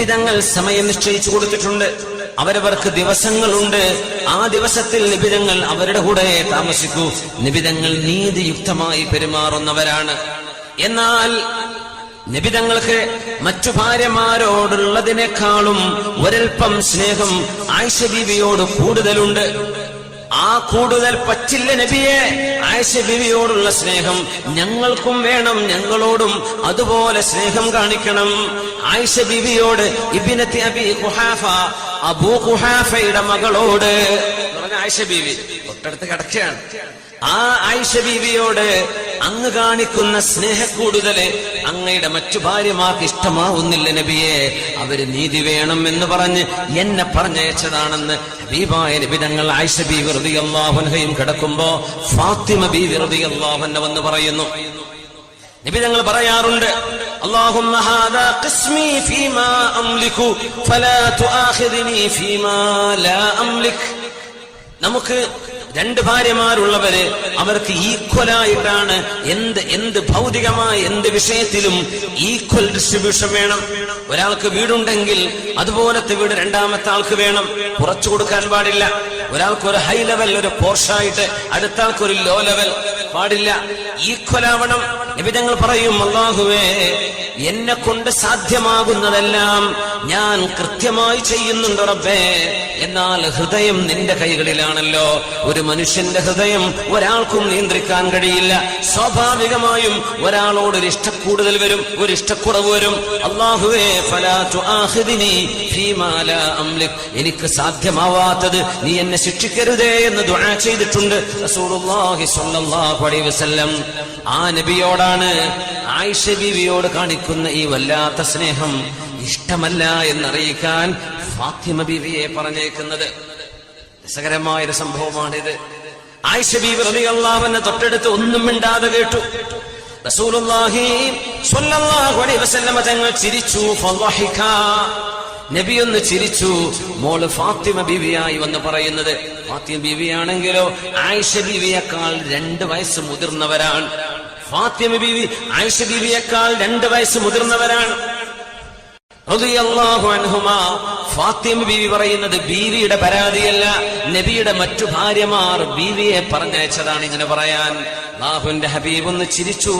നിബിതങ്ങൾ സമയം നിശ്ചയിച്ചു കൊടുത്തിട്ടുണ്ട്. അവരവർക്ക് ദിവസങ്ങളുണ്ട്. ആ ദിവസത്തിൽ നിബിതങ്ങൾ അവരുടെ കൂടെ താമസിക്കൂ. നിബിതങ്ങൾ നീതിയുക്തമായി പെരുമാറുന്നവരാണ്. എന്നാൽ നിബിതങ്ങൾക്ക് മറ്റു ഭാര്യമാരോടുള്ളതിനേക്കാളും ഒരൽപ്പം സ്നേഹം ആയിഷ ബീവിയോട് കൂടുതലുണ്ട്. ആ കൂടുതൽ പറ്റില്ല നബിയെ. ആയിഷ ബിവിയോടുള്ള സ്നേഹം ഞങ്ങൾക്കും വേണം ഞങ്ങളോടും അതുപോലെ സ്നേഹം കാണിക്കണം. ആയിഷ ബിവിയോട് ഇബിനത്തി അബി ഖുഹാഫ അബൂ ഖുഹാഫയുടെ മകളോട്. ആയിഷ ബിവി തൊട്ടടുത്ത് കിടക്കുകയാണ്. ആ ആയിഷ ബീവിയോട് അങ്ങ് കാണിക്കുന്ന സ്നേഹക്കൂടുതല് അങ്ങയുടെ മറ്റു ഭാര്യമാർക്ക് ഇഷ്ടമാവുന്നില്ല നബിയെ അവര് നീതി വേണം എന്ന് പറഞ്ഞ് എന്നെ പറഞ്ഞയച്ചതാണെന്ന് ഹബീബായ നബിതങ്ങൾ ആയിഷ ബി വെറുതെ അള്ളാഹുൻഹയും കിടക്കുമ്പോ ഫാത്തിമ ബി വെറുതെ അള്ളാഹുന്ന വന്ന് പറയുന്നു നബി തങ്ങൾ പറയാറുണ്ട് اللهم هذا قسمي فيما أملك فلا تؤاخذني فيما لا أملك നമുക്ക് രണ്ട് ഭാര്യമാരുള്ളവര് അവർക്ക് ഈക്വലായിട്ടാണ് എന്ത് എന്ത് ഭൗതികമായ എന്ത് വിഷയത്തിലും ഈക്വൽ ഡിസ്ട്രിബ്യൂഷൻ വേണം. ഒരാൾക്ക് വീടുണ്ടെങ്കിൽ അതുപോലത്തെ വീട് രണ്ടാമത്തെ ആൾക്ക് വേണം. കുറച്ചു കൊടുക്കാൻ പാടില്ല. ഒരാൾക്ക് ഒരു ഹൈ ലെവൽ ഒരു പോർഷായിട്ട് അടുത്ത ആൾക്ക് ഒരു ലോ ലെവൽ പാടില്ല. ഈക്വൽ ആവണം നിബിധങ്ങൾ പറയും അള്ളാഹുവേ എന്നെ കൊണ്ട് സാധ്യമാകുന്നതെല്ലാം ഞാൻ കൃത്യമായി ചെയ്യുന്നുണ്ട് റബ്ബേ. എന്നാൽ ഹൃദയം നിന്റെ കൈകളിലാണല്ലോ. ഒരു മനുഷ്യന്റെ ഹൃദയം ഒരാൾക്കും നിയന്ത്രിക്കാൻ കഴിയില്ല. സ്വാഭാവികമായും ഒരാളോട് ഒരു ഇഷ്ടക്കൂടുതൽ വരും ഒരു ഇഷ്ടക്കുറവ് വരും. അള്ളാഹുവേ എനിക്ക് സാധ്യമാവാത്തത് നീ എന്നെ ശിക്ഷിക്കരുതേ എന്ന് ദുആ ചെയ്തിട്ടുണ്ട് ആ സ്വല്ലല്ലാഹു നബിയോടാണ് ആയിഷ ബീവിയോട് കാണിക്കുന്ന ഈ വല്ലാത്ത സ്നേഹം ഇഷ്ടമല്ല എന്നറിയിക്കാൻ ഫാത്തിമ ബീവിയെ പറഞ്ഞേക്കുന്നത്. രസകരമായൊരു സംഭവമാണിത്. ആയിഷ ബീവി റളിയല്ലാഹുവിനെ തൊട്ടടുത്ത് ഒന്നും മിണ്ടാതെ കേട്ടു. തങ്ങൾ ചിരിച്ചു നബി ഒന്ന് ചിരിച്ചു മോൾ ഫാത്തിമ ബീവിയായി വന്ന് പറയുന്നത് ഫാത്തിമ ബീവിയാണെങ്കിലോ ആയിഷ ബീവിയേക്കാൾ രണ്ട് വയസ്സ് മുതിർന്നവരാണ്. ഫാത്തിമ ബീവി ആയിഷ ബീവിയേക്കാൾ രണ്ട് വയസ്സ് മുതിർന്നവരാണ്. ഫാത്തിമ ബീവി പറയുന്നത് ബീവിയുടെ പരാതിയല്ല നബിയുടെ മറ്റു ഭാര്യമാർ ബീവിയെ പറഞ്ഞയച്ചതാണ് ഇങ്ങനെ പറയാൻ. അല്ലാഹുവിന്റെ ഹബീബ് ഒന്ന് ചിരിച്ചു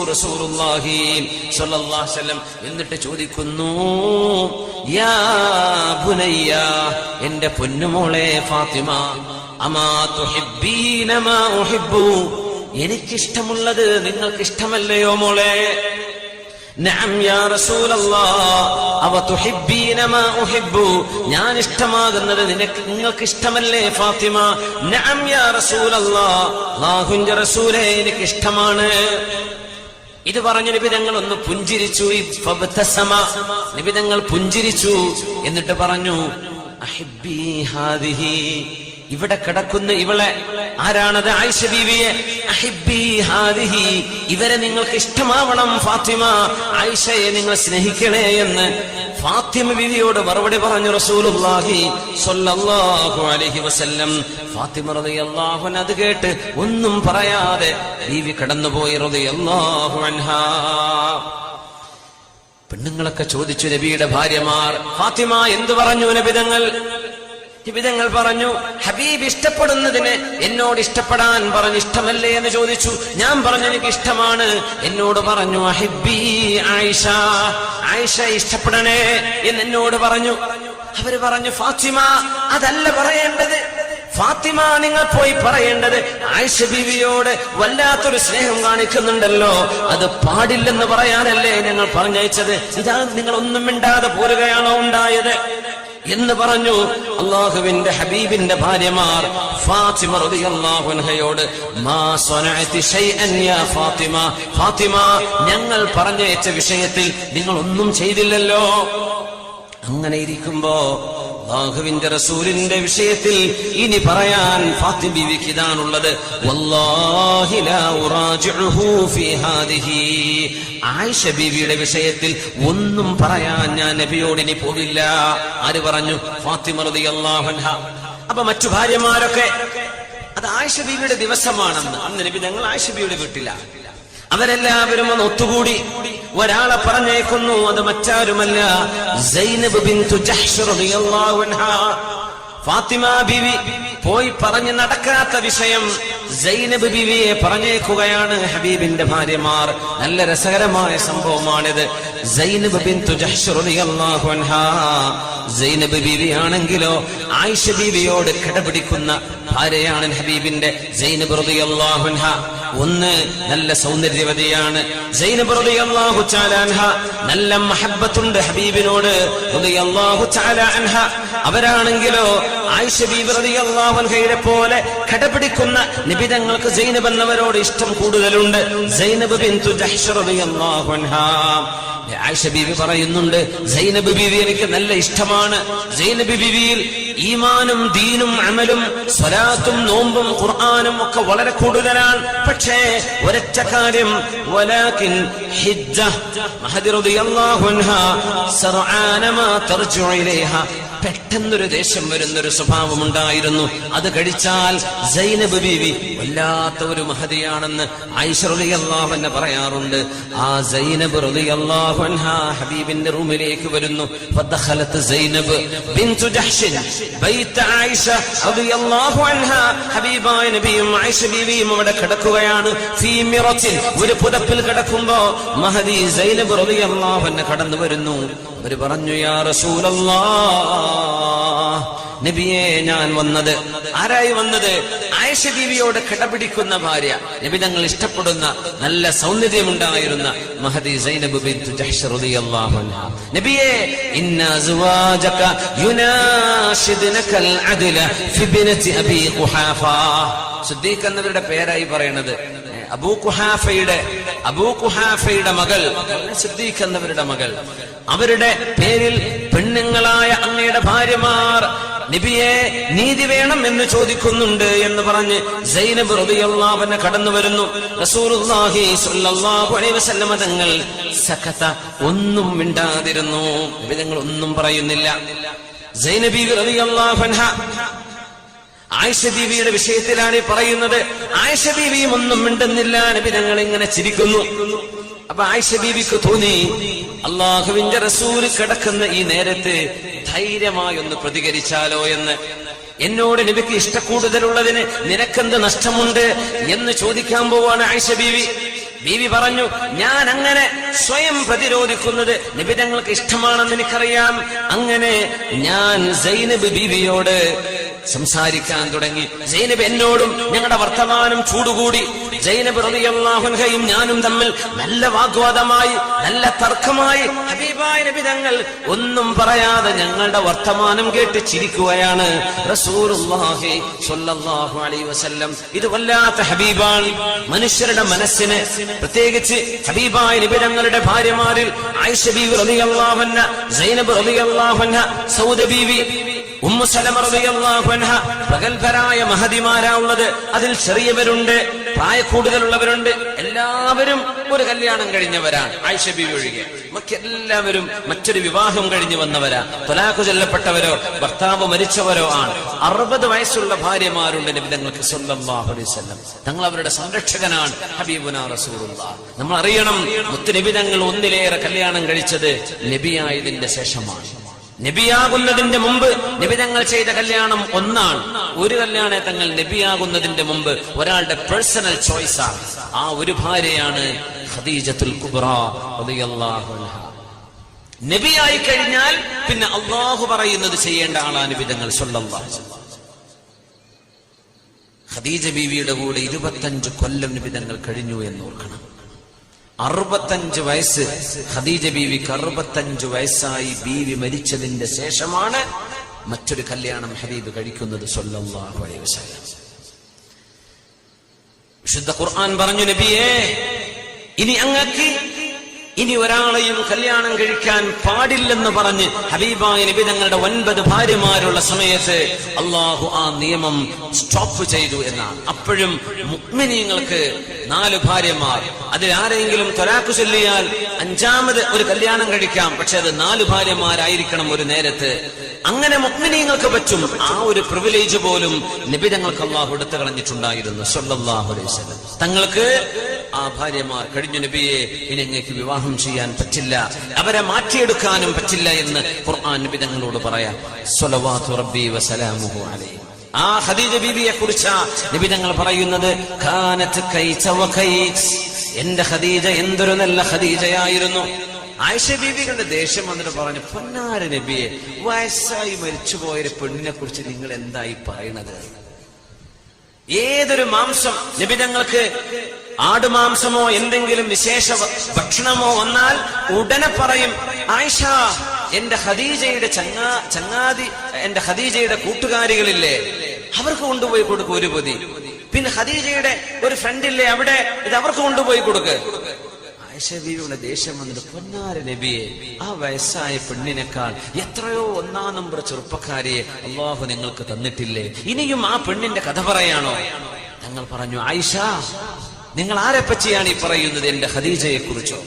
വസല്ലം എന്നിട്ട് ചോദിക്കുന്നു യാ എന്റെ പൊന്നുമോളെ ഫാത്തിമ അമാ മാ ഉഹിബ്ബു എനിക്കിഷ്ടമുള്ളത് നിങ്ങൾക്ക് ഇഷ്ടമല്ലയോ മോളെ ഞാൻ ഇഷ്ടമാകുന്നത് നിനക്ക് നിങ്ങൾക്ക് ഇഷ്ടമല്ലേ ഫാത്തിമ റസൂലേ എനിക്ക് ഇഷ്ടമാണ് ഇത് പറഞ്ഞ നിബിതങ്ങൾ ഒന്ന് പുഞ്ചിരിച്ചു. നിബിതങ്ങൾ പുഞ്ചിരിച്ചു എന്നിട്ട് പറഞ്ഞു ഇവിടെ കിടക്കുന്ന ഇവളെ ആരാണത്? ആയിഷ ബീവിയെ. ഇവരെ നിങ്ങൾക്ക് ഇഷ്ടമാവണം ഫാത്തിമ. ആയിഷയെ നിങ്ങൾ സ്നേഹിക്കണേ എന്ന് ഫാത്തിമ ബിവിയോട് മറുപടി പറഞ്ഞു റസൂലുള്ളാഹി സ്വല്ലല്ലാഹു അലൈഹി വസല്ലം. ഫാത്തിമ റളിയല്ലാഹു അൻഹ അത് കേട്ട് ഒന്നും പറയാതെ ബീവി കടന്നുപോയി റളിയല്ലാഹു അൻഹാ. പെണ്ണുങ്ങളൊക്കെ ചോദിച്ചു നബിയുടെ ഭാര്യമാർ ഫാത്തിമ എന്തു പറഞ്ഞു നബിതങ്ങൾ? നിബിതങ്ങൾ പറഞ്ഞു ഹബീബ് ഇഷ്ടപ്പെടുന്നതിന് എന്നോട് ഇഷ്ടപ്പെടാൻ പറഞ്ഞു ഇഷ്ടമല്ലേ? എന്ന് ചോദിച്ചു. ഞാൻ പറഞ്ഞു എനിക്ക് ഇഷ്ടമാണ്. എന്നോട് പറഞ്ഞു അഹിബി ആയിഷ ആയിഷ ഇഷ്ടപ്പെടണേ എന്ന് എന്നോട് പറഞ്ഞു. അവർ പറഞ്ഞു ഫാത്തിമ അതല്ല പറയേണ്ടത്. ഫാത്തിമ നിങ്ങൾ പോയി പറയേണ്ടത് ആയിഷ ബീവിയോട് വല്ലാത്തൊരു സ്നേഹം കാണിക്കുന്നുണ്ടല്ലോ. അത് പാടില്ലെന്ന് പറയാനല്ലേ ഞങ്ങൾ പറഞ്ഞയച്ചത്? ഇതാണ് നിങ്ങൾ ഒന്നും മിണ്ടാതെ പോരുകയാണോ ഉണ്ടായത്? എന്ന് പറഞ്ഞു അള്ളാഹുവിന്റെ ഹബീബിന്റെ ഭാര്യമാർ ഫാത്തിമ റളിയല്ലാഹു അൻഹയോട് മാ സ്വനഅതി ശൈഅൻ യാ ഫാത്തിമ ഫാത്തിമ ഞങ്ങൾ പറഞ്ഞയച്ച വിഷയത്തിൽ നിങ്ങൾ ഒന്നും ചെയ്തില്ലല്ലോ. അങ്ങനെ ഇരിക്കുമ്പോ അള്ളാഹുവിന്റെ റസൂലിന്റെ വിഷയത്തിൽ ഇനി പറയാൻ ഫാത്തിമ ആയിഷ ബിവിയുടെ വിഷയത്തിൽ ഒന്നും പറയാൻ ഞാൻ നബിയോട് ഇനി പോകില്ല ആര് പറഞ്ഞു? ഫാത്തിമ അൻഹ. അപ്പൊ മറ്റു ഭാര്യമാരൊക്കെ അത് ആയിഷ ബിവിയുടെ ദിവസമാണെന്ന്. അന്ന് നബി ഞങ്ങൾ ആയിഷ ബീവിയുടെ വീട്ടില. അവരെല്ലാവരും ഒന്ന് ഒത്തുകൂടി ഒരാളെ പറഞ്ഞേക്കുന്നു അത് മറ്റാരുമല്ല. ഫാത്തിമ ബിവി പോയി പറഞ്ഞു നടക്കാത്ത വിഷയം സൈനബ് ബിവിയെ പറഞ്ഞേക്കുകയാണ് ഹബീബിന്റെ ഭാര്യമാർ. നല്ല രസകരമായ സംഭവമാണിത്. സൈനബ് ബിന്തു സൈനബ് ബിവി ആണെങ്കിലോ ആയിഷ ബിവിയോട് കിടപിടിക്കുന്ന ഭാര്യയാണ് ഹബീബിന്റെ സൈനബ് റളിയല്ലാഹു അൻഹ. ഒന്ന് നല്ല സൗന്ദര്യവതിയാണ്. സൈനബ് റളിയല്ലാഹു അൻഹ നല്ല മഹബ്ബത്തുണ്ട് ഹബീബിനോട്. റളിയല്ലാഹു തആല അൻഹ അവരാണെങ്കിലോ ആയിഷ ബീബി റളിയല്ലാഹു അൻഹയെ പോലെ കടപിടിക്കുന്ന നിബിതങ്ങൾക്ക് സൈനബ് എന്നവരോട് ഇഷ്ടം കൂടുതലുണ്ട്. സൈനബ് അൻഹ. ആയിഷ ബീവി പറയുന്നുണ്ട് സൈനബ് ബീവി എനിക്ക് നല്ല ഇഷ്ടമാണ്. സൈനബ് ബീവിയിൽ ഈമാനും ദീനും അമലും സ്വലാത്തും നോമ്പും ഖുർആാനും ഒക്കെ വളരെ കൂടുതലാണ്. പക്ഷേ ഒരൊറ്റ കാര്യം വലാകിൻ ഹിജ്ജ മഹദി റളിയല്ലാഹു അൻഹ സർആന മാ തർജു ഇലൈഹ. പെട്ടെന്നൊരു ദേഷ്യം വരുന്നൊരു സ്വഭാവം ഉണ്ടായിരുന്നു അത് കഴിച്ചാൽ ജൈനബ് ബീവി വല്ലാത്ത ഒരു മഹതിയാണെന്ന് അൻഹ പറയാറുണ്ട്. ആ അൻഹ ഹബീബിന്റെ റൂമിലേക്ക് വരുന്നു. അവിടെ കിടക്കുകയാണ്. ഒരു പുതപ്പിൽ കിടക്കുമ്പോ മഹദി സൈനബ് അൻഹ കടന്നു വരുന്നു. അവർ പറഞ്ഞു യാ റസൂലല്ലാ നബിയെ ഞാൻ വന്നത്. ആരായി വന്നത്? ആയിഷ ബീവിയോട് കിടപിടിക്കുന്ന ഭാര്യ. നബി തങ്ങൾ ഇഷ്ടപ്പെടുന്ന നല്ല സൗന്ദര്യമുണ്ടായിരുന്ന മഹദി സൈനബ് ബിൻതു ജഹ്ഷ് റളിയല്ലാഹു അൻഹ. നബിയെ ഇന്ന അസ്വാജക യുനാഷിദുനകൽ അദ്ല ഫി ബിനതി അബി ഖുഹാഫ. സിദ്ദീഖ് എന്നവരുടെ പേരായി പറയുന്നത് അബൂ ഖുഹാഫയുടെ അബൂ ഖുഹാഫയുടെ മകൾ സിദ്ദീഖ് എന്നവരുടെ മകൾ. അവരുടെ പേരിൽ പെണ്ണുങ്ങളായ അങ്ങയുടെ ഭാര്യമാർ നബിയെ നീതി വേണം എന്ന് ചോദിക്കുന്നുണ്ട് എന്ന് പറഞ്ഞ് സൈനബ് റബിയുള്ളാവനെ കടന്നു വരുന്നു. തങ്ങൾ സഖത ഒന്നും മിണ്ടാതിരുന്നു. നിങ്ങൾ ഒന്നും പറയുന്നില്ല. സൈനബി റളിയല്ലാഹു അൻഹ ആയിഷ ബീവിയുടെ വിഷയത്തിലാണ് പറയുന്നത്. ആയിഷ ബീവിയും ഒന്നും മിണ്ടുന്നില്ല. നബി ഞങ്ങൾ ഇങ്ങനെ ചിരിക്കുന്നു. അപ്പൊ ആയിഷ ബീവിക്ക് തോന്നി അള്ളാഹുവിന്റെ റസൂൽ കിടക്കുന്ന ഈ നേരത്ത് ധൈര്യമായി ഒന്ന് പ്രതികരിച്ചാലോ എന്ന്. എന്നോട് നബിക്ക് ഇഷ്ടക്കൂടുതലുള്ളതിന് നിനക്കെന്ത് നഷ്ടമുണ്ട് എന്ന് ചോദിക്കാൻ പോവാണ് ആയിഷ ബീവി. ബീവി പറഞ്ഞു ഞാൻ അങ്ങനെ സ്വയം പ്രതിരോധിക്കുന്നത് നബി തങ്ങൾക്ക് ഇഷ്ടമാണെന്ന് എനിക്കറിയാം. അങ്ങനെ ഞാൻ സൈനബ് ബീവിയോട് സംസാരിക്കാൻ തുടങ്ങി. ജൈനബ് എന്നോടും ഞങ്ങളുടെ വർത്തമാനം ചൂടുകൂടി. ജൈനബ് റളിയല്ലാഹുൻഹയും ഞാനും തമ്മിൽ നല്ല വാഗ്വാദമായി നല്ല തർക്കമായി ഹബീബായ നബി തങ്ങൾ ഒന്നും പറയാതെ ഞങ്ങളുടെ വർത്തമാനം കേട്ട് ചിരിക്കുകയാണ്. ഇത് വല്ലാത്ത ഹബീബാണ്. മനുഷ്യരുടെ മനസ്സിന് പ്രത്യേകിച്ച് ഹബീബായ നിബിരങ്ങളുടെ ഭാര്യമാരിൽ ആയിഷ ബീവി സൈനബ് റളിയല്ലാഹു അൻഹ സൗദ ബീവി പ്രഗത്ഭരായ മഹതിമാരാ ഉള്ളത് അതിൽ ചെറിയവരുണ്ട് പ്രായ കൂടുതലുള്ളവരുണ്ട് എല്ലാവരും ഒരു കല്യാണം കഴിഞ്ഞവരാണ്. ആയിഷ ബീവി ഒഴികെ. എല്ലാവരും മറ്റൊരു വിവാഹം കഴിഞ്ഞു വന്നവരാ. തൊലാഖു ചൊല്ലപ്പെട്ടവരോ ഭർത്താവ് മരിച്ചവരോ ആണ്. അറുപത് വയസ്സുള്ള ഭാര്യമാരുണ്ട് നിബിധങ്ങൾക്ക് സ്വന്തം തങ്ങൾ അവരുടെ സംരക്ഷകനാണ് ഹബീബുന നമ്മൾ അറിയണം മുത്ത് നബിതങ്ങൾ ഒന്നിലേറെ കല്യാണം കഴിച്ചത് നബിയായതിന്റെ ശേഷമാണ്. നബിയാകുന്നതിന്റെ മുമ്പ് നബിതങ്ങൾ ചെയ്ത കല്യാണം ഒന്നാണ്. ഒരു കല്യാണ തങ്ങൾ നബിയാകുന്നതിന്റെ മുമ്പ് ഒരാളുടെ പേഴ്സണൽ ചോയ്സാണ് ആ ഒരു ഭാര്യയാണ് ഖദീജത്തുൽ കുബ്ര നബിയായി കഴിഞ്ഞാൽ പിന്നെ അള്ളാഹു പറയുന്നത് ചെയ്യേണ്ട ആളാണ് വിധങ്ങൾ ഖദീജ ബീവിയുടെ കൂടെ ഇരുപത്തഞ്ച് കൊല്ലം വിധങ്ങൾ കഴിഞ്ഞു എന്ന് ഓർക്കണം. അറുപത്തഞ്ച് വയസ്സ്. ഖദീജ ബീവിക്ക് അറുപത്തഞ്ച് വയസ്സായി ബീവി മരിച്ചതിന്റെ ശേഷമാണ് മറ്റൊരു കല്യാണം ഹബീബ് കഴിക്കുന്നത് അലൈഹി വസല്ലം. വിശുദ്ധ ഖുർആൻ പറഞ്ഞു നബിയേ ഇനി അങ്ങക്ക് ഇനി ഒരാളെയും കല്യാണം കഴിക്കാൻ പാടില്ലെന്ന് പറഞ്ഞ് ഹബീബായ നബി തങ്ങളുടെ ഒൻപത് ഭാര്യമാരുള്ള സമയത്ത് അള്ളാഹു ആ നിയമം സ്റ്റോപ്പ് ചെയ്തു എന്നാണ്. അപ്പോഴും മുഗ്മിനീങ്ങൾക്ക് നാല് ഭാര്യമാർ. അതിൽ ആരെങ്കിലും തൊലാക്ക് ചൊല്ലിയാൽ അഞ്ചാമത് ഒരു കല്യാണം കഴിക്കാം. പക്ഷെ അത് നാല് ഭാര്യമാരായിരിക്കണം ഒരു നേരത്ത്. അങ്ങനെ മുഗ്മിനീങ്ങൾക്ക് പറ്റും. ആ ഒരു പ്രിവിലേജ് പോലും നിബിതങ്ങൾക്ക് അള്ളാഹു എടുത്തു കളഞ്ഞിട്ടുണ്ടായിരുന്നു. വസല്ലം. തങ്ങൾക്ക് ആ ഭാര്യമാർ കഴിഞ്ഞു നബിയെ ഇനി അങ്ങേക്ക് വിവാഹം ചെയ്യാൻ പറ്റില്ല. അവരെ മാറ്റിയെടുക്കാനും പറ്റില്ല എന്ന് ഖുർആൻ നബി തങ്ങളോട് പറയാം. സ്വലവാ റബ്ബി വസലാമുഹു അലൈഹി. ആ ഖദീജ ബീബിയെ കുറിച്ച് നബി പറയുന്നത്. എന്റെ ഖദീജ എന്തൊരു നല്ല ഖദീജയായിരുന്നു ആയിഷ ബീവികളുടെ ദേഷ്യം വന്നിട്ട് പറഞ്ഞു പൊന്നാര നബിയെ വയസ്സായി മരിച്ചുപോയൊരു പെണ്ണിനെ കുറിച്ച് നിങ്ങൾ എന്തായി പറയണത് ഏതൊരു മാംസം നബി ഞങ്ങൾക്ക് ആടുമാംസമോ എന്തെങ്കിലും വിശേഷ ഭക്ഷണമോ വന്നാൽ ഉടനെ പറയും ആയിഷ എന്റെ ഖദീജയുടെ ചങ്ങാ ചങ്ങാതി എന്റെ ഖദീജയുടെ കൂട്ടുകാരികളില്ലേ? അവർക്ക് കൊണ്ടുപോയി കൊടുക്കും ഒരു പൊതി. പിന്നെ ഖദീജയുടെ ഒരു ഫ്രണ്ടില്ലേ അവിടെ? ഇത് അവർക്ക് കൊണ്ടുപോയി കൊടുക്ക്. ദേഷ്യം വന്നിട്ട് പൊന്നാര നബിയെ ആ വയസ്സായ പെണ്ണിനേക്കാൾ എത്രയോ ഒന്നാം നമ്പർ ചെറുപ്പക്കാരിയെ അള്ളാഹു നിങ്ങൾക്ക് തന്നിട്ടില്ലേ? ഇനിയും ആ പെണ്ണിന്റെ കഥ പറയാണോ? ഞങ്ങൾ പറഞ്ഞു ആയിഷ നിങ്ങൾ ആരെ പറ്റിയാണ് ഈ പറയുന്നത്? എന്റെ ഖദീജയെ കുറിച്ചോ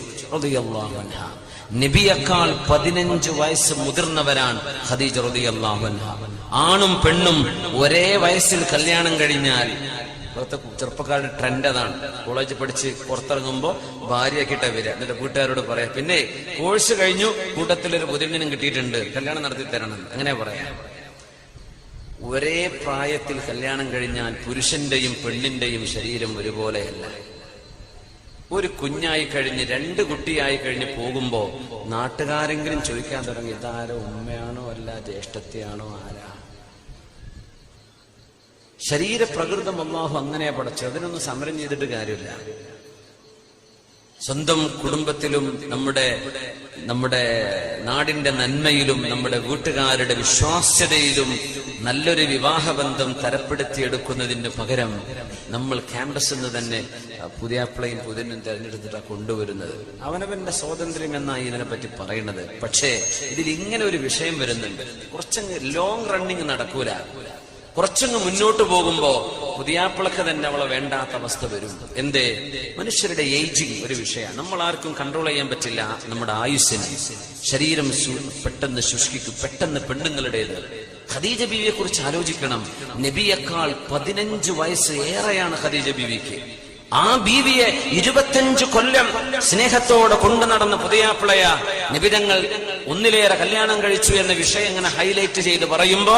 നബിയേക്കാൾ പതിനഞ്ച് വയസ്സ് മുതിർന്നവരാണ് ഖദീജ റളിയല്ലാഹു അൻഹ. ആണും പെണ്ണും ഒരേ വയസ്സിൽ കല്യാണം കഴിഞ്ഞാൽ ഇപ്പോഴത്തെ ചെറുപ്പക്കാരുടെ ട്രെൻഡ് അതാണ്. കോളേജ് പഠിച്ച് പുറത്തിറങ്ങുമ്പോ ഭാര്യയാക്കിയിട്ടാ വരിക. എന്നിട്ട് കൂട്ടുകാരോട് പറയാം പിന്നെ കോഴ്സ് കഴിഞ്ഞു കൂട്ടത്തിൽ ഒരു പുതിയനും കിട്ടിയിട്ടുണ്ട്. കല്യാണം നടത്തി തരണം. അങ്ങനെ പറയാം. ഒരേ പ്രായത്തിൽ കല്യാണം കഴിഞ്ഞാൽ പുരുഷന്റെയും പെണ്ണിന്റെയും ശരീരം ഒരുപോലെയല്ല. ഒരു കുഞ്ഞായി കഴിഞ്ഞ് രണ്ട് കുട്ടിയായി കഴിഞ്ഞ് പോകുമ്പോ നാട്ടുകാരെങ്കിലും ചോദിക്കാൻ തുടങ്ങി ഇതാരോ ഉമ്മയാണോ അല്ല ജ്യേഷ്ഠത്തെയാണോ ആരാ? ശരീരപ്രകൃതം അള്ളാഹു അങ്ങനെ പഠിച്ചു അതിനൊന്നും സമരം ചെയ്തിട്ട് കാര്യമില്ല. സ്വന്തം കുടുംബത്തിലും നമ്മുടെ നമ്മുടെ നാടിന്റെ നന്മയിലും നമ്മുടെ വീട്ടുകാരുടെ വിശ്വാസ്യതയിലും നല്ലൊരു വിവാഹബന്ധം തരപ്പെടുത്തിയെടുക്കുന്നതിന് പകരം നമ്മൾ ക്യാമ്പസിൽ നിന്ന് തന്നെ പുതിയ പുതിയാപ്പിളയും പുതിനും തിരഞ്ഞെടുത്തിട്ടാണ് കൊണ്ടുവരുന്നത്. അവനവന്റെ സ്വാതന്ത്ര്യം എന്നാണ് ഇതിനെപ്പറ്റി പറയുന്നത് പക്ഷേ ഇതിൽ ഇങ്ങനെ ഒരു വിഷയം വരുന്നുണ്ട്. കുറച്ചങ്ങ് ലോങ് റണ്ണിങ് നടക്കൂല. കുറച്ചങ്ങ് മുന്നോട്ട് പോകുമ്പോ പുതിയാപ്പിളക്ക് തന്നെ അവളെ വേണ്ടാത്ത അവസ്ഥ വരും. എന്തേ? മനുഷ്യരുടെ ഏജിങ് ഒരു വിഷയമാണ്. നമ്മൾ ആർക്കും കൺട്രോൾ ചെയ്യാൻ പറ്റില്ല നമ്മുടെ ആയുസ്സിന്. ശരീരം പെട്ടെന്ന് ശുഷ്കിക്കും. പെട്ടെന്ന് പെണ്ണുങ്ങളുടേത്. ഖദീജ ബീവിയെ കുറിച്ച് ആലോചിക്കണം. നബിയേക്കാൾ പതിനഞ്ച് വയസ്സ് ഏറെയാണ് ഖദീജ ബീവിക്ക്. ആ ബീവിയെ ഇരുപത്തഞ്ച് കൊല്ലം സ്നേഹത്തോടെ കൊണ്ടു നടന്ന പുതിയാപ്പിളയ നിബിതങ്ങൾ ഒന്നിലേറെ കല്യാണം കഴിച്ചു എന്ന വിഷയം ഇങ്ങനെ ഹൈലൈറ്റ് ചെയ്ത് പറയുമ്പോ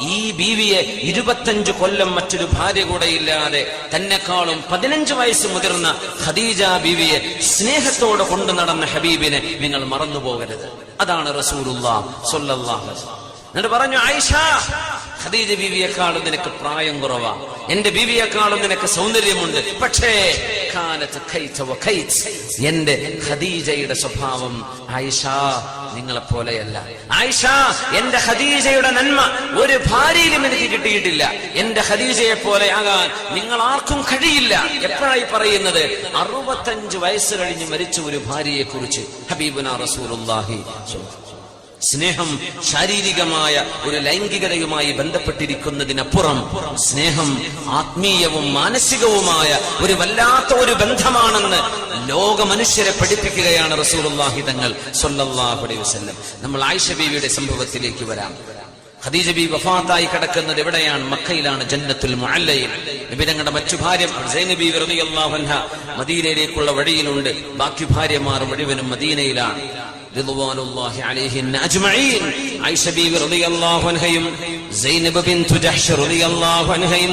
ഈ ബീവിയെ ഇരുപത്തഞ്ചു കൊല്ലം മറ്റൊരു ഭാര്യ കൂടെ ഇല്ലാതെ തന്നെക്കാളും പതിനഞ്ച് വയസ്സ് മുതിർന്ന ഖദീജ ബീവിയെ സ്നേഹത്തോടെ കൊണ്ടു നടന്ന ഹബീബിനെ നിങ്ങൾ മറന്നുപോകരുത്. അതാണ് എന്നിട്ട് പറഞ്ഞു ആയിഷ ഖദീജ ബീവിയെക്കാളും നിനക്ക് പ്രായം കുറവാ. എന്റെ ബീവിയെക്കാളും നിനക്ക് സൗന്ദര്യമുണ്ട്. പക്ഷേ എന്റെ ഖദീജയുടെ സ്വഭാവം ആയിഷ നിങ്ങളെ പോലെയല്ല ആയിഷ എന്റെ ഖദീജയുടെ നന്മ ഒരു ഭാര്യയിലും എനിക്ക് കിട്ടിയിട്ടില്ല. എന്റെ ഖദീജയെ പോലെ ആകാൻ നിങ്ങൾ ആർക്കും കഴിയില്ല. എപ്പോഴായി പറയുന്നത്? അറുപത്തഞ്ച് വയസ്സ് കഴിഞ്ഞ് മരിച്ച ഒരു ഭാര്യയെ കുറിച്ച് ഹബീബുന സ്വല്ലല്ലാഹു സ്നേഹം ശാരീരികമായ ഒരു ലൈംഗികതയുമായി ബന്ധപ്പെട്ടിരിക്കുന്നതിനപ്പുറം സ്നേഹം ആത്മീയവും മാനസികവുമായ ഒരു വല്ലാത്ത ഒരു ബന്ധമാണെന്ന് ലോക മനുഷ്യരെ പഠിപ്പിക്കുകയാണ് റസൂലുള്ളാഹി തങ്ങൾ സല്ലല്ലാഹു അലൈഹി വസല്ലം. നമ്മൾ ആയിഷ ബീവിയുടെ സംഭവത്തിലേക്ക് വരാം. ഖദീജ ബി വഫാത്തായി കിടക്കുന്നത് എവിടെയാണ്? മക്കയിലാണ് ജന്നത്തുൽ മുഅല്ലയിൽ. നബി മറ്റു ഭാര്യ സൈനബി റളിയല്ലാഹു മദീനയിലേക്കുള്ള വഴിയിലുണ്ട്. ബാക്കി ഭാര്യമാർ മുഴുവനും മദീനയിലാണ്.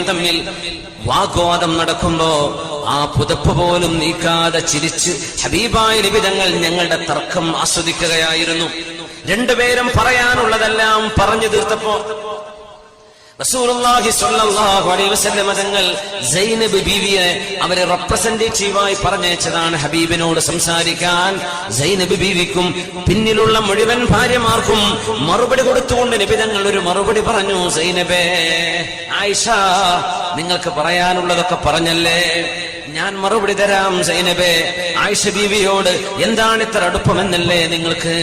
തമ്മിൽ വാഗ്വാദം നടക്കുമ്പോ ആ പുതപ്പ് പോലും നീക്കാതെ ചിരിച്ച് ഹബീബായ നിബിതങ്ങൾ ഞങ്ങളുടെ തർക്കം ആസ്വദിക്കുകയായിരുന്നു. രണ്ടുപേരും പറയാനുള്ളതെല്ലാം പറഞ്ഞു തീർത്തപ്പോ തങ്ങൾ സൈനബ് ബീവിയെ അവരെ റെപ്രസെന്റേറ്റീവായി പറഞ്ഞയച്ചതാണ് ഹബീബിനോട് സംസാരിക്കാൻ. സൈനബ് ബീവിക്കും പിന്നിലുള്ള മുഴുവൻ ഭാര്യമാർക്കും മറുപടി കൊടുത്തുകൊണ്ട് നിബിതങ്ങൾ ഒരു മറുപടി പറഞ്ഞു സൈനബേ ആയിഷ നിങ്ങൾക്ക് പറയാനുള്ളതൊക്കെ പറഞ്ഞല്ലേ? ഞാൻ മറുപടി തരാം സൈനബേ. ആയിഷ ബീവിയോട് എന്താണ് ഇത്ര അടുപ്പമെന്നല്ലേ നിങ്ങൾക്ക്?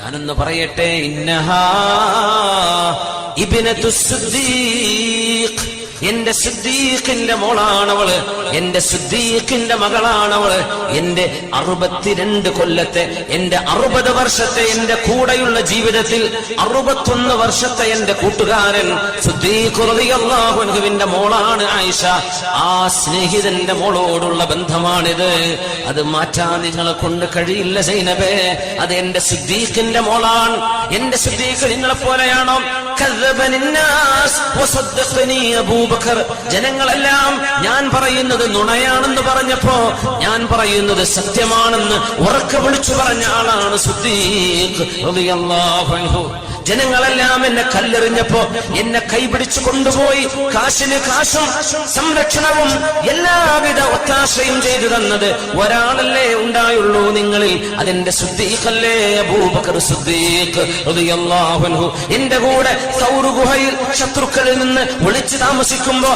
ഞാനൊന്ന് പറയട്ടെ ഇന്നഹാ ഇബ്നത്തു സിദ്ദീഖ്. എന്റെ സിദ്ദീഖിന്റെ മോളാണവൾ എന്റെ സിദ്ദീഖിന്റെ മകളാണവൾ എന്റെ അറുപത്തിരണ്ട് കൊല്ലത്തെ എന്റെ അറുപത് വർഷത്തെ എന്റെ കൂടെയുള്ള ജീവിതത്തിൽ അറുപത്തൊന്ന് വർഷത്തെ എന്റെ കൂട്ടുകാരൻ സുദ്ദീഖുറിയാഹുവിന്റെ മോളാണ് ആയിഷ. ആ സ്നേഹിതന്റെ മോളോടുള്ള ബന്ധമാണിത്. അത് മാറ്റാൻ നിങ്ങളെ കൊണ്ട് കഴിയില്ല സൈനബേ. അത് എന്റെ സിദ്ദീഖിന്റെ മോളാണ്. എന്റെ സിദ്ദീഖ് നിങ്ങളെ പോലെയാണോ അബൂ അബൂബക്കർ ജനങ്ങളെല്ലാം ഞാൻ പറയുന്നത് നുണയാണെന്ന് പറഞ്ഞപ്പോ ഞാൻ പറയുന്നത് സത്യമാണെന്ന് ഉറക്കെ വിളിച്ചു പറഞ്ഞ ആളാണ് ജനങ്ങളെല്ലാം എന്നെ കല്ലെറിഞ്ഞപ്പോ എന്നെ കൈപിടിച്ചു കൊണ്ടുപോയി കാശിന് കാശും സംരക്ഷണവും എല്ലാവിധ ഒത്താശയും ചെയ്തു തന്നത് ഒരാളല്ലേ ഉണ്ടായുള്ളൂ നിങ്ങളിൽ. അതിന്റെ സുദ്ദീഖല്ലേ അബൂബക്കർ സുദ്ദീഖ് എന്റെ കൂടെ സൗറു ഗുഹയിൽ ശത്രുക്കളിൽ നിന്ന് വിളിച്ചു താമസിക്കുമ്പോ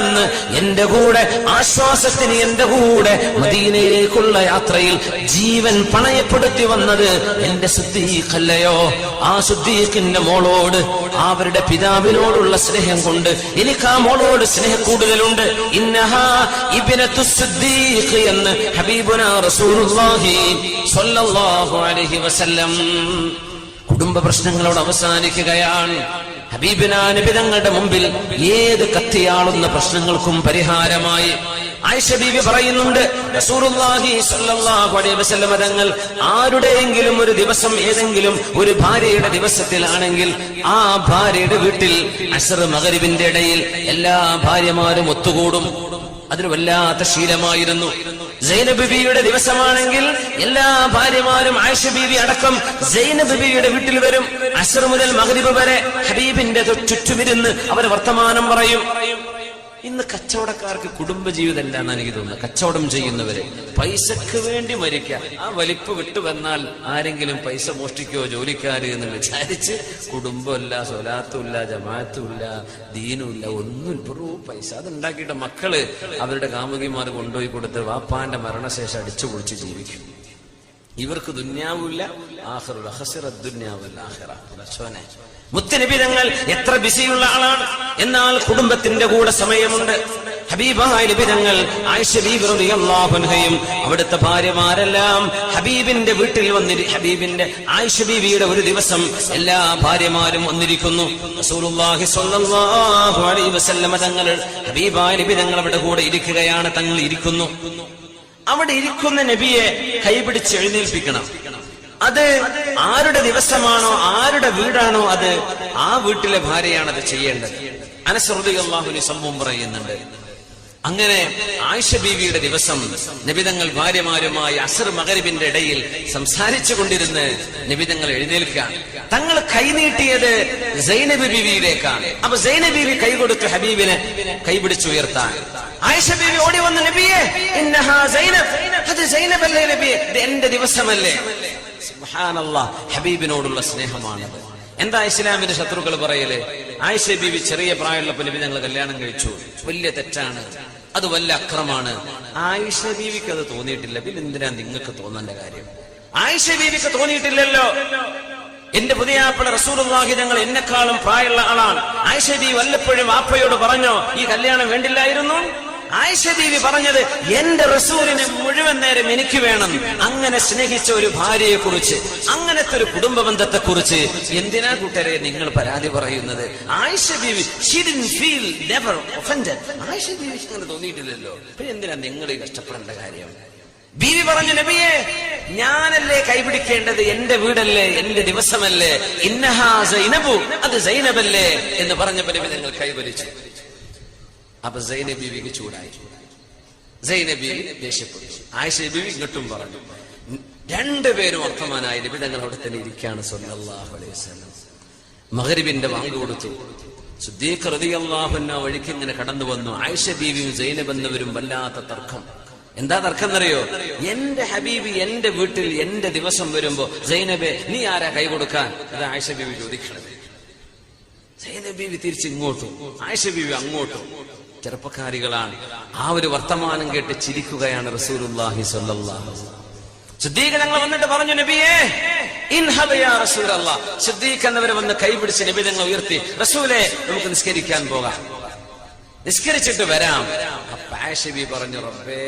എന്ന് എന്റെ കൂടെ ആശ്വാസത്തിന് എന്റെ കൂടെ മദീനയിലേക്കുള്ള യാത്രയിൽ ജീവൻ പണയപ്പെടുത്തി വന്നത് എന്റെ സുദ്ദീഖല്ലയോ? ആ സുദ്ദീഖിന്റെ മോളോട് അവരുടെ പിതാവിനോടുള്ള സ്നേഹം കൊണ്ട് എനിക്ക് ആ മോളോട് സ്നേഹ കൂടുതലുണ്ട്. എന്ന് ഹബീബുന റസൂലുള്ളാഹി അലൈഹി വസല്ലം കുടുംബ പ്രശ്നങ്ങളോട് അവസാനിക്കുകയാണ്. ഹബീബിന നബിതങ്ങളുടെ മുമ്പിൽ ഏത് കത്തിയാളുന്ന പ്രശ്നങ്ങൾക്കും പരിഹാരമായി. ആയിഷ ബീവി പറയുന്നുണ്ട് തങ്ങൾ ആരുടെയെങ്കിലും ഒരു ദിവസം ഏതെങ്കിലും ഒരു ഭാര്യയുടെ ദിവസത്തിലാണെങ്കിൽ ആ ഭാര്യയുടെ വീട്ടിൽ അസർ മകരിവിന്റെ ഇടയിൽ എല്ലാ ഭാര്യമാരും ഒത്തുകൂടും. അതൊരു വല്ലാത്ത ശീലമായിരുന്നു. ബിബിയുടെ ദിവസമാണെങ്കിൽ എല്ലാ ഭാര്യമാരും ആയിഷ ബീവി അടക്കം ബിബിയുടെ വീട്ടിൽ വരും. അസർ മുതൽ മഗ്രിബ് വരെ ഹബീബിന്റെ ചുറ്റുമിരുന്ന് അവർ വർത്തമാനം പറയും. ഇന്ന് കച്ചവടക്കാർക്ക് കുടുംബജീവിതം എന്നാണ് എനിക്ക് തോന്നുന്നത്. കച്ചവടം ചെയ്യുന്നവര് പൈസക്ക് വേണ്ടി മരിക്കുക. ആ വലിപ്പ് വിട്ടു വന്നാൽ ആരെങ്കിലും പൈസ മോഷ്ടിക്കോ ജോലിക്കാര് എന്ന് വിചാരിച്ച് കുടുംബമില്ല സ്വലാത്തുമില്ല ജമാഅത്തുമില്ല ദീനുമില്ല ഒന്നും വെറൂ പൈസ. അതുണ്ടാക്കിയിട്ട് മക്കൾ അവരുടെ കാമുകിമാർ കൊണ്ടുപോയി കൊടുത്ത് വാപ്പാന്റെ മരണശേഷം അടിച്ചു പൊളിച്ച് ജീവിക്കും. ഇവർക്ക് ദുന്യാവില്ല ആഹ്റുൽ അഹസിറ ദുന്യാവല്ല ആഹിറ. പടച്ചോനെ മുത്തനിബിതങ്ങൾ എത്ര ബിസിയുള്ള ആളാണ്. എന്നാൽ കുടുംബത്തിന്റെ കൂടെ സമയമുണ്ട്. ഹബീബായ നിബിതങ്ങൾ ആയിഷ ബീബി റളിയല്ലാഹു അൻഹയും അവിടുത്തെ ഭാര്യമാരെല്ലാം ഹബീബിന്റെ വീട്ടിൽ വന്നിരി ഹബീബിന്റെ ആയിഷ ബീവിയുടെ ഒരു ദിവസം എല്ലാ ഭാര്യമാരും വന്നിരിക്കുന്നു. തങ്ങൾ ഹബീബായ നിബിതങ്ങൾ അവിടെ കൂടെ ഇരിക്കുകയാണ്. തങ്ങൾ ഇരിക്കുന്നു. അവിടെ ഇരിക്കുന്ന നബിയെ കൈപിടിച്ച് എഴുന്നേൽപ്പിക്കണം. അത് ആരുടെ ദിവസമാണോ ആരുടെ വീടാണോ അത് ആ വീട്ടിലെ ഭാര്യയാണ് അത് ചെയ്യേണ്ടത് അനശ്രുതിഅള്ളാഹുലി സംഭവം പറയുന്നുണ്ട്. അങ്ങനെ ആയിഷ ബീവിയുടെ ദിവസം നിബിതങ്ങൾ ഭാര്യമാരുമായി അസർ മകരിബിന്റെ ഇടയിൽ സംസാരിച്ചു കൊണ്ടിരുന്ന് നിബിതങ്ങൾ എഴുന്നേൽക്കുക. തങ്ങൾ കൈനീട്ടിയത് സൈനബ് ബീവിയിലേക്കാണ്. അപ്പൊ സൈനബ് ബീവി കൈ കൊടുത്തു ഹബീബിനെ കൈപിടിച്ചുയർത്താൻ ആയിഷ ബീവി ഓടി വന്ന് നബിയെ അത് എന്റെ ദിവസമല്ലേ? സുബ്ഹാനല്ലാ ഹബീബിനോടുള്ള സ്നേഹമാണത്. എന്താ ഇസ്ലാമിന്റെ ശത്രുക്കൾ പറയൽ? ആയിഷ ബീവി ചെറിയ പ്രായമുള്ളപ്പോൾ നബി ഞങ്ങൾ കല്യാണം കഴിച്ചു. വലിയ തെറ്റാണ്. അത് വല്ല അക്രമാണ്. ആയിഷ ബീവിക്ക് അത് തോന്നിയിട്ടില്ല. പിന്നെ എന്തിനാ നിങ്ങൾക്ക് തോന്നേണ്ട കാര്യം? ആയിഷ ബീവിക്ക് തോന്നിയിട്ടില്ലല്ലോ. എന്റെ പുതിയ ആപ്പിള റസൂലുള്ളാഹി ഞങ്ങൾ എന്നെക്കാളും പ്രായമുള്ള ആളാണ്. ആയിഷ ബീവി വല്ലപ്പോഴും ആപ്പയോട് പറഞ്ഞോ ഈ കല്യാണം വേണ്ടില്ലായിരുന്നു? ആയിഷ ബീവി പറഞ്ഞത് എന്റെ റസൂലിനെ മുഴുവൻ നേരം എനിക്ക് വേണം. അങ്ങനെ സ്നേഹിച്ച ഒരു ഭാര്യയെ കുറിച്ച് അങ്ങനത്തെ ഒരു കുടുംബ ബന്ധത്തെ കുറിച്ച് എന്തിനാ കൂട്ടരെ നിങ്ങൾ പരാതി പറയുന്നത്? ആയിഷ ബീവി she didn't feel never offended. Ayisha ബീവി അങ്ങനെ തോന്നിയിട്ടില്ലല്ലോ. പിന്നെ എന്തിനാ നിങ്ങൾ കഷ്ടപ്പെടേണ്ട കാര്യം? ബീവി പറഞ്ഞു നബിയെ ഞാനല്ലേ കൈപിടിക്കേണ്ടത്? എന്റെ വീടല്ലേ? എന്റെ ദിവസമല്ലേ? ഇന്നഹാ സൈനബു അത് സൈനബല്ലേ? എന്ന് പറഞ്ഞപ്പോ നബി നിങ്ങൾ കൈവലിച്ചു അപ്പൊ സൈന ബീവിക്ക് ചൂടായി. സൈന ബീവി ദേഷ്യപ്പെട്ടു. ആയിഷ ബീവി ഇങ്ങോട്ടും പറഞ്ഞു രണ്ടുപേരും വർത്തമാനായി നബി തങ്ങൾ അവിടെ തന്നെ ഇരിക്കുകയാണ് സല്ലല്ലാഹു അലൈഹി വസല്ലം. മഗ്രിബിന്റെ വാങ്ക് കൊടുത്തു. സുദ്ദീഖ് റളിയല്ലാഹുന്ന വഴിക്ക് ഇങ്ങനെ കടന്നു വന്നു. ആയിഷ ബീവിയും സൈനബ് എന്നവരും വല്ലാത്ത തർക്കം. എന്താ തർക്കം എന്നറിയോ? എന്റെ ഹബീബി എന്റെ വീട്ടിൽ എന്റെ ദിവസം വരുമ്പോ സൈനബെ നീ ആരാ കൈ കൊടുക്കാൻ? അത് ആയിഷ ബീവി ചോദിക്കണത്. സൈനബ് ബീവി തിരിച്ചിങ്ങോട്ടും ആയിഷ ബീവി അങ്ങോട്ടും. ചെറുപ്പക്കാരികളാണ്. ആ ഒരു വർത്തമാനം കേട്ട് ചിരിക്കുകയാണ് അലൈഹി സിദ്ദീഖ് ഞങ്ങൾ വന്നിട്ട് പറഞ്ഞു നബിയേ എന്നവരെ വന്ന് കൈപിടിച്ച് നിബിധങ്ങൾ ഉയർത്തി റസൂലെ നമുക്ക് നിസ്കരിക്കാൻ പോകാം. നിസ്കരിച്ചിട്ട് വരാം. പാഷബി പറഞ്ഞു റബ്ബേ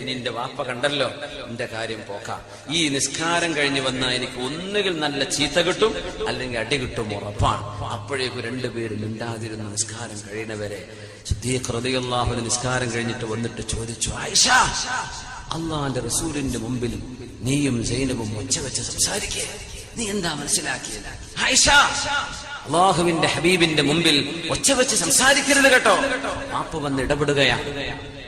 ഇനി എന്റെ വാപ്പ കണ്ടല്ലോ. എന്റെ കാര്യം പോക്കാം. ഈ നിസ്കാരം കഴിഞ്ഞ് വന്നാൽ എനിക്ക് ഒന്നുകിൽ നല്ല ചീത്ത കിട്ടും അല്ലെങ്കിൽ അടി കിട്ടും ഉറപ്പാണ്. അപ്പോഴേക്കും രണ്ടുപേരും മിണ്ടാതിരുന്ന നിസ്കാരം കഴിയണവരെ ശുദ്ധീകൃതിയല്ലാഹുവിന് നിസ്കാരം കഴിഞ്ഞിട്ട് വന്നിട്ട് ചോദിച്ചു ആയിഷ അള്ളാന്റെ റസൂലിന്റെ മുമ്പിൽ നീയും സൈനവും ഒച്ച വെച്ച് സംസാരിക്കേ. നീ എന്താ മനസ്സിലാക്കിയത്? ആയിഷ അള്ളാഹുവിന്റെ ഹബീബിന്റെ മുമ്പിൽ ഒച്ച വെച്ച് സംസാരിക്കരുത് കേട്ടോ. മാപ്പ് വന്ന് ഇടപെടുകയാ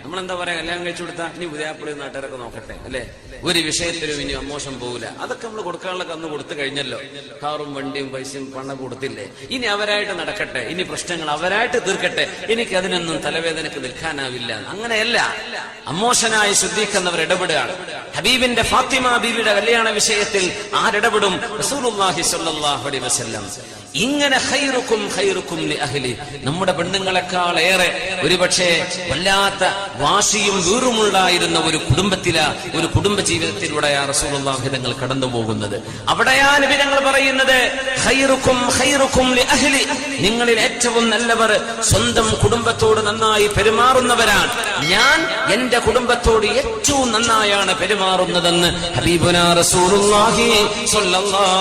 നമ്മളെന്താ പറയാ കല്യാണം കഴിച്ചു കൊടുത്താ ഇനി ഉദയാപ്പിളി നാട്ടുകാരൊക്കെ നോക്കട്ടെ അല്ലെ? ഒരു വിഷയത്തിലും ഇനി അമോശം പോകില്ല അതൊക്കെ നമ്മൾ കൊടുക്കാനുള്ള കന്ന് കൊടുത്തു കഴിഞ്ഞല്ലോ. കാറും വണ്ടിയും പൈസയും പണം കൊടുത്തില്ലേ? ഇനി അവരായിട്ട് നടക്കട്ടെ ഇനി പ്രശ്നങ്ങൾ അവരായിട്ട് തീർക്കട്ടെ. എനിക്ക് അതിനൊന്നും തലവേദനക്ക് നിൽക്കാനാവില്ല. അങ്ങനെയല്ല. അമോശനായി ശുദ്ധീക്കുന്നവർ ഇടപെടുകയാണ്. ഹബീബിന്റെ ഫാത്തിമ ബീവിയുടെ കല്യാണ വിഷയത്തിൽ ആരിടപെടും? ഇങ്ങനെ ഹൈറുക്കും ഹൈറുക്കും നമ്മുടെ പെണ്ണുങ്ങളെക്കാൾ ഏറെ ഒരുപക്ഷെ വല്ലാത്ത വാശിയും വീറുമുണ്ടായിരുന്ന ഒരു കുടുംബത്തില ഒരു കുടുംബ ജീവിതത്തിലൂടെ ആ റസൂലുള്ളാഹി തങ്ങൾ കടന്നു പോകുന്നത് അവിടെയാ നബി തങ്ങൾ പറയുന്നത് ഖൈറുക്കും ഖൈറുക്കും ലി അഹ്ലി. നിങ്ങളിൽ ഏറ്റവും നല്ലവർ സ്വന്തം കുടുംബത്തോട് നന്നായി പെരുമാറുന്നവരാണ്. ഞാൻ എന്റെ കുടുംബത്തോട് ഏറ്റവും നന്നായാണ് പെരുമാറുന്നതെന്ന് ഹബീബുന റസൂലുള്ളാഹി സ്വല്ലല്ലാഹു